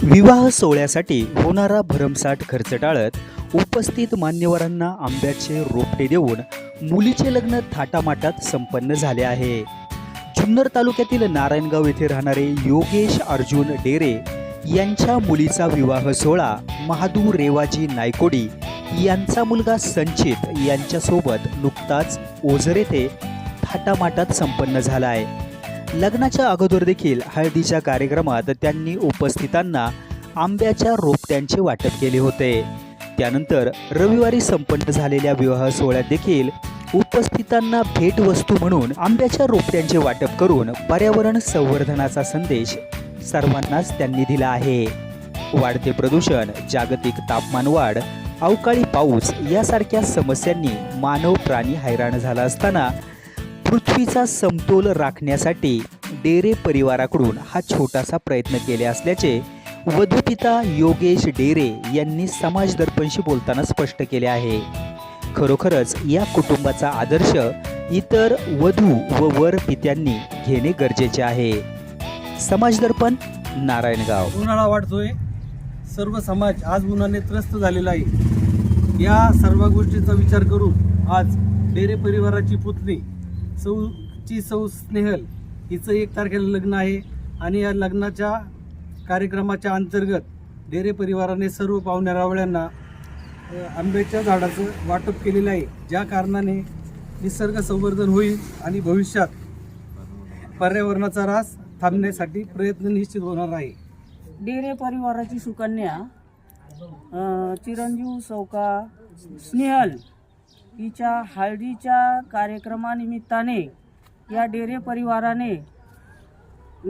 विवाह सोहळ्यासाठी होणारा भरमसाठ खर्च टाळत उपस्थित मान्यवरांना आंब्याचे रोपटे देऊन मुलीचे लग्न थाटामाटात संपन्न झाले आहे. जुन्नर तालुक्यातील नारायणगाव येथे राहणारे योगेश अर्जुन डेरे यांच्या मुलीचा विवाह सोहळा महादू रेवाजी नायकोडी यांचा मुलगा संचित यांच्यासोबत नुकताच ओझर येथे थाटामाटात संपन्न झाला आहे लग्नाच्या अगोदर देखील हळदीच्या कार्यक्रमात त्यांनी उपस्थितांना आंब्याच्या रोपट्यांचे वाटप केले होते. त्यानंतर रविवारी संपन्न झालेल्या विवाह सोहळ्यात देखील उपस्थितांना भेटवस्तू म्हणून आंब्याच्या रोपट्यांचे वाटप करून पर्यावरण संवर्धनाचा संदेश सर्वांनाच त्यांनी दिला आहे. वाढते प्रदूषण जागतिक तापमान वाढ अवकाळी पाऊस यासारख्या समस्यांनी मानव प्राणी हैराण झाला असताना पृथ्वीचा समतोल राखण्यासाठी डेरे परिवाराकडून हा छोटासा प्रयत्न केले असल्याचे वधूपिता योगेश डेरे यांनी समाज दर्पणशी बोलताना स्पष्ट केले आहे. खरोखरच या कुटुंबाचा आदर्श इतर वधू व वर पित्यांनी घेणे गरजेचे आहे. समाज दर्पण नारायणगाव. उन्हाळा वाढतोय. सर्व समाज आज उन्हाने त्रस्त झालेला आहे. या सर्व गोष्टीचा विचार करून आज डेरे परिवाराची पुतणी सौची सौ स्नेहल हिचं एक तारखेला लग्न आहे. आणि या लग्नाच्या कार्यक्रमाच्या अंतर्गत डेरे परिवाराने सर्व पाहुण्या रावळ्यांना आंब्याच्या झाडाचं वाटप केलेलं आहे. ज्या कारणाने निसर्ग संवर्धन होईल आणि भविष्यात पर्यावरणाचा ऱ्हास थांबण्यासाठी प्रयत्न निश्चित होणार आहे. डेरे परिवाराची सुकन्या चिरंजीव सौका स्नेहल हिच्या हळदीच्या कार्यक्रमानिमित्ताने या डेरे परिवाराने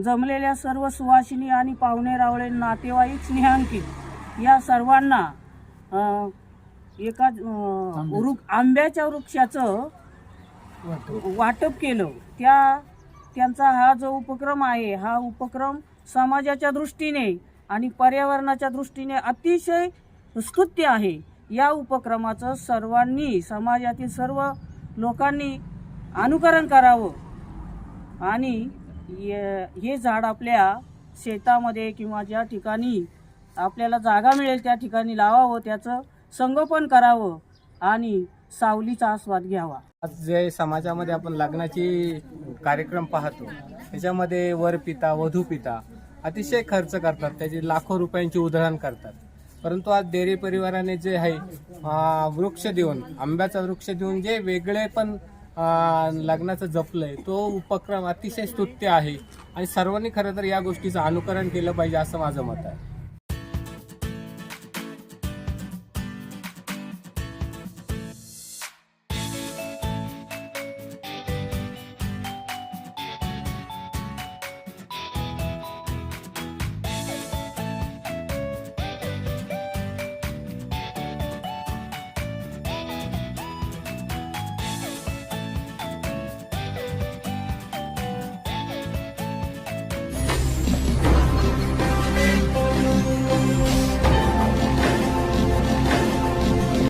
जमलेल्या सर्व सुवासिनी आणि पाहुणे रावळे नातेवाईक स्नेहांकित या सर्वांना एका अ, वृ आंब्याच्या वृक्षाचं वाटप. केलं. त्या त्यांचा हा जो उपक्रम आहे हा उपक्रम समाजाच्या दृष्टीने आणि पर्यावरणाच्या दृष्टीने अतिशय स्तुत्य आहे. या उपक्रमाचं सर्वांनी समाजातील सर्व लोकांनी अनुकरण करावं. आणि य- हे झाड आपल्या शेतामध्ये किंवा ज्या ठिकाणी आपल्याला जागा मिळेल त्या ठिकाणी लावावं त्याचं संगोपन करावं आणि सावलीचा आस्वाद घ्यावा. आज जे समाजामध्ये आपण लग्नाची कार्यक्रम पाहतो त्याच्यामध्ये वर पिता वधू पिता अतिशय खर्च करतात त्याची लाखो रुपयांची उधळण करतात. परंतु आज डेअरी परिवाराने जे आहे वृक्ष देऊन आंब्याचा वृक्ष देऊन जे वेगळे पण लग्नाचं जपलंय तो उपक्रम अतिशय स्तुत्य आहे. आणि सर्वांनी खरं तर या गोष्टीचं अनुकरण केलं पाहिजे असं माझं मत आहे.